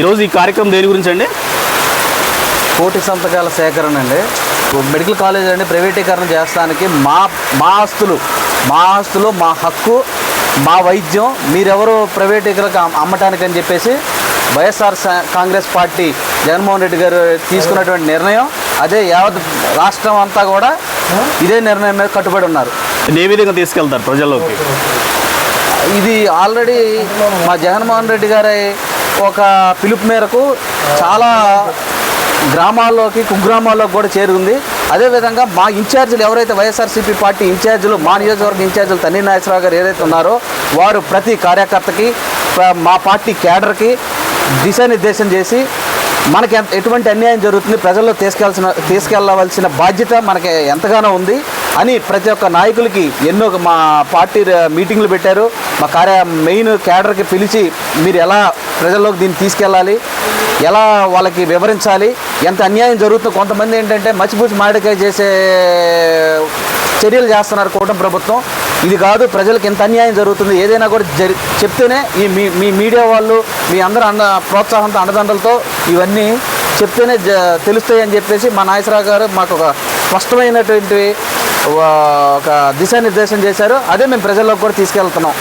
ఈరోజు ఈ కార్యక్రమం దేని గురించి అండి కోటి సంతకాల సేకరణ అండి. మెడికల్ కాలేజ్ అండి ప్రైవేటీకరణ చేస్తానికి మా మా ఆస్తులు మా ఆస్తులు మా హక్కు మా వైద్యం మీరెవరు ప్రైవేటీకరణ అమ్మటానికి అని చెప్పేసి వైఎస్ఆర్ కాంగ్రెస్ పార్టీ జగన్మోహన్ రెడ్డి గారు తీసుకున్నటువంటి నిర్ణయం అదే యావత్ రాష్ట్రం అంతా కూడా ఇదే నిర్ణయం మీద కట్టుబడి ఉన్నారు. ఏ విధంగా తీసుకెళ్తారు ప్రజల్లోకి? ఇది ఆల్రెడీ మా జగన్మోహన్ రెడ్డి గారి ఒక పిలుపు మేరకు చాలా గ్రామాల్లోకి కుగ్రామాల్లోకి కూడా చేరుకుంది అదేవిధంగా మా ఇన్ఛార్జీలు ఎవరైతే వైఎస్ఆర్సీపీ పార్టీ ఇన్ఛార్జీలు మా నియోజకవర్గ ఇన్ఛార్జీలు తన్ని నాగేశ్వరరావు గారు ఏదైతే ఉన్నారో వారు ప్రతి కార్యకర్తకి మా పార్టీ క్యాడర్కి దిశానిర్దేశం చేసి మనకి ఎంత ఎటువంటి అన్యాయం జరుగుతుంది ప్రజల్లో తీసుకెళ్ళాల్సిన తీసుకెళ్ళవలసిన బాధ్యత మనకి ఎంతగానో ఉంది. అని ప్రతి ఒక్క నాయకులకి ఎన్నో మా పార్టీ మీటింగ్లు పెట్టారు. మా కార్య మెయిన్ క్యాడర్కి పిలిచి మీరు ఎలా ప్రజల్లోకి దీన్ని తీసుకెళ్ళాలి? ఎలా వాళ్ళకి వివరించాలి? ఎంత అన్యాయం జరుగుతుందో కొంతమంది ఏంటంటే మచ్చిపూచి మాడికాయ చేసే చర్యలు చేస్తున్నారు కూటమి ప్రభుత్వం. ఇది కాదు ప్రజలకు ఎంత అన్యాయం జరుగుతుంది. ఏదైనా కూడా జరి చెప్తేనే ఈ మీ మీ మీడియా వాళ్ళు మీ అందరూ అన్న ప్రోత్సాహంతో అండదండలతో ఇవన్నీ చెప్తేనే జ తెలుస్తాయి అని చెప్పేసి మా నాయసరావు గారు మాకు ఒక స్పష్టమైనటువంటి ఒక దిశానిర్దేశం చేశారు. అదే మేము ప్రజల్లోకి కూడా తీసుకెళ్తున్నాం.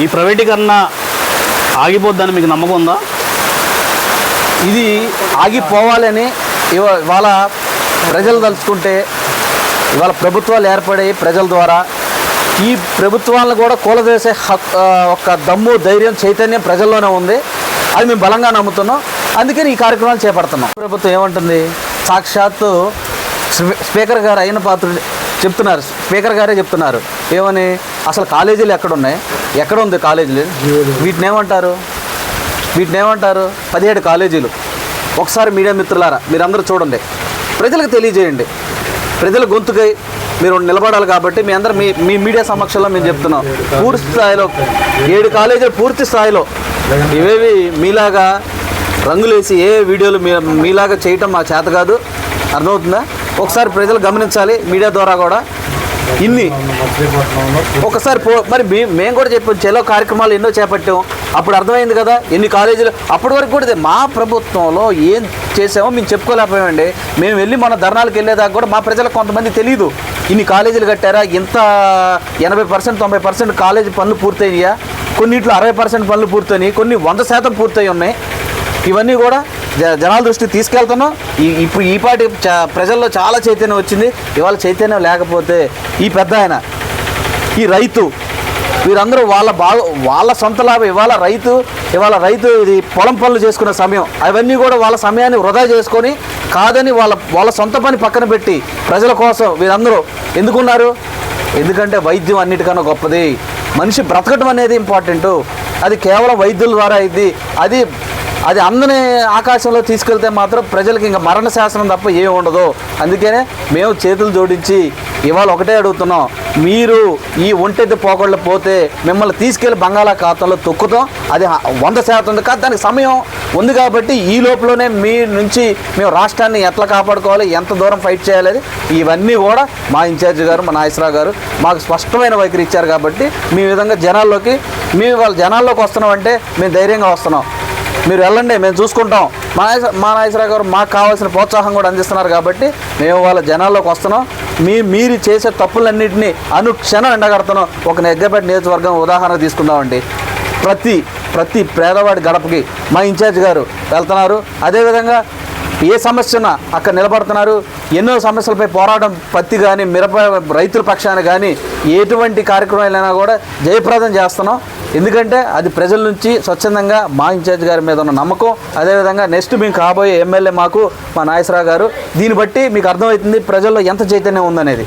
ఈ ప్రైవేటీకరణ ఆగిపోద్దని మీకు నమ్మకం ఉందా? ఇది ఆగిపోవాలని ఇవ- ఇవాళ ప్రజలు తలుచుకుంటే ఇవాళ ప్రభుత్వాలు ఏర్పడాయి ప్రజల ద్వారా ఈ ప్రభుత్వాలను కూడా కూలదోసే హక్ ఒక దమ్ము ధైర్యం చైతన్యం ప్రజల్లోనే ఉంది. అది మేము బలంగా నమ్ముతున్నాం. అందుకని ఈ కార్యక్రమాలు చేపడుతున్నాం. ప్రభుత్వం ఏమంటుంది? సాక్షాత్తు స్పీకర్ గారు అయిన పాత్ర చెప్తున్నారు. స్పీకర్ గారే చెప్తున్నారు. ఏమని? అసలు కాలేజీలు ఎక్కడ ఉన్నాయి ఎక్కడ ఉంది కాలేజీలు? వీటిని ఏమంటారు వీటిని ఏమంటారు పదిహేడు కాలేజీలు. ఒకసారి మీడియా మిత్రులారా మీరందరూ చూడండి. ప్రజలకు తెలియజేయండి. ప్రజల గొంతుకై మీరు నిలబడాలి కాబట్టి మీ అందరూ మీ మీ మీడియా సమక్షంలో మేము చెప్తున్నాం. పూర్తి స్థాయిలో ఏడు కాలేజీలు పూర్తి స్థాయిలో ఇవేవి మీలాగా రంగులేసి ఏ వీడియోలు మీ మీలాగా చేయటం మా చేత కాదు. అర్థమవుతుందా? ఒకసారి ప్రజలు గమనించాలి మీడియా ద్వారా కూడా. ఇన్ని. ఒకసారి పో మరి మేము కూడా చెప్పాం చెలో కార్యక్రమాలు ఎన్నో చేపట్టాం. అప్పుడు అర్థమైంది కదా ఎన్ని కాలేజీలు. అప్పటి వరకు కూడా మా ప్రభుత్వంలో ఏం చేసామో మేము చెప్పుకోలేకపోయామండి. మేము వెళ్ళి మన ధర్నాలకు వెళ్ళేదాకా కూడా మా ప్రజలకు కొంతమంది తెలియదు ఇన్ని కాలేజీలు కట్టారా ఇంత ఎనభై పర్సెంట్ తొంభై పర్సెంట్ కాలేజీ పనులు పూర్తయ్యా కొన్నిట్లో అరవై పర్సెంట్ పనులు పూర్తయినాయి కొన్ని వంద శాతం పూర్తయి ఉన్నాయి. ఇవన్నీ కూడా జనాల దృష్టికి తీసుకెళ్తున్నాం. ఈ ఇప్పుడు ఈ పాటి చ- ప్రజల్లో చాలా చైతన్యం వచ్చింది. ఇవాళ చైతన్యం లేకపోతే ఈ పెద్ద ఆయన ఈ రైతు వీరందరూ వాళ్ళ బాగా వాళ్ళ సొంత లాభం ఇవాళ రైతు? ఇవాళ రైతు ఇది పొలం పనులు చేసుకునే సమయం. అవన్నీ కూడా వాళ్ళ సమయాన్ని వృధా చేసుకొని కాదని వాళ్ళ వాళ్ళ సొంత పని పక్కన పెట్టి ప్రజల కోసం వీరందరూ ఎందుకున్నారు? ఎందుకంటే వైద్యం అన్నిటికన్నా గొప్పది. మనిషి బ్రతకటం అనేది ఇంపార్టెంట్. అది కేవలం వైద్యుల ద్వారా అయింది. అది అది అందని ఆకాశంలో తీసుకెళ్తే మాత్రం ప్రజలకి ఇంకా మరణ శాసనం తప్ప ఏమి ఉండదు. అందుకనే మేము చేతులు జోడించి ఇవాళ ఒకటే అడుగుతున్నాం. మీరు ఈ ఒంటెద్దు పోకళ్ళు పోతే మిమ్మల్ని తీసుకెళ్ళి బంగాళాఖాతంలో తొక్కుతాం. అది వంద శాతం ఉంది కాదు దానికి సమయం ఉంది కాబట్టి ఈ లోపలనే మీ నుంచి మేము రాష్ట్రాన్ని ఎట్లా కాపాడుకోవాలి ఎంత దూరం ఫైట్ చేయాలి ఇవన్నీ కూడా మా ఇన్ఛార్జ్ గారు మా నాగేశ్వరరావు గారు మాకు స్పష్టమైన వైఖరి ఇచ్చారు కాబట్టి మీ విధంగా జనాల్లోకి మేము వాళ్ళ జనాల్లోకి వస్తున్నాం అంటే మేము ధైర్యంగా వస్తున్నాం. మీరు వెళ్ళండి మేము చూసుకుంటాం. మా నాగేశ్వర మా నాగేశ్వరరావు గారు మాకు కావాల్సిన ప్రోత్సాహం కూడా అందిస్తున్నారు కాబట్టి మేము వాళ్ళ జనాల్లోకి వస్తున్నాం. మీ మీరు చేసే తప్పులన్నింటినీ అనుక్షణం ఎండగడుతున్నాం. ఒక నెగ్గపేట నియోజకవర్గం ఉదాహరణ తీసుకుందామండి. ప్రతి ప్రతి పేదవాడి గడపకి మా ఇన్ఛార్జ్ గారు వెళ్తున్నారు. అదేవిధంగా ఏ సమస్య అక్కడ నిలబడుతున్నారు? ఎన్నో సమస్యలపై పోరాటం పత్తి కానీ మిరప రైతుల పక్షాన కానీ ఎటువంటి కార్యక్రమాలైనా కూడా జయప్రదం చేస్తున్నాం. ఎందుకంటే అది ప్రజల నుంచి స్వచ్ఛందంగా మా ఇన్ఛార్జ్ గారి మీద ఉన్న నమ్మకం. అదేవిధంగా నెక్స్ట్ మేము కాబోయే ఎమ్మెల్యే మాకు మా నాగేశ్వరరావు గారు. దీన్ని బట్టి మీకు అర్థమవుతుంది ప్రజల్లో ఎంత చైతన్యం ఉందనేది.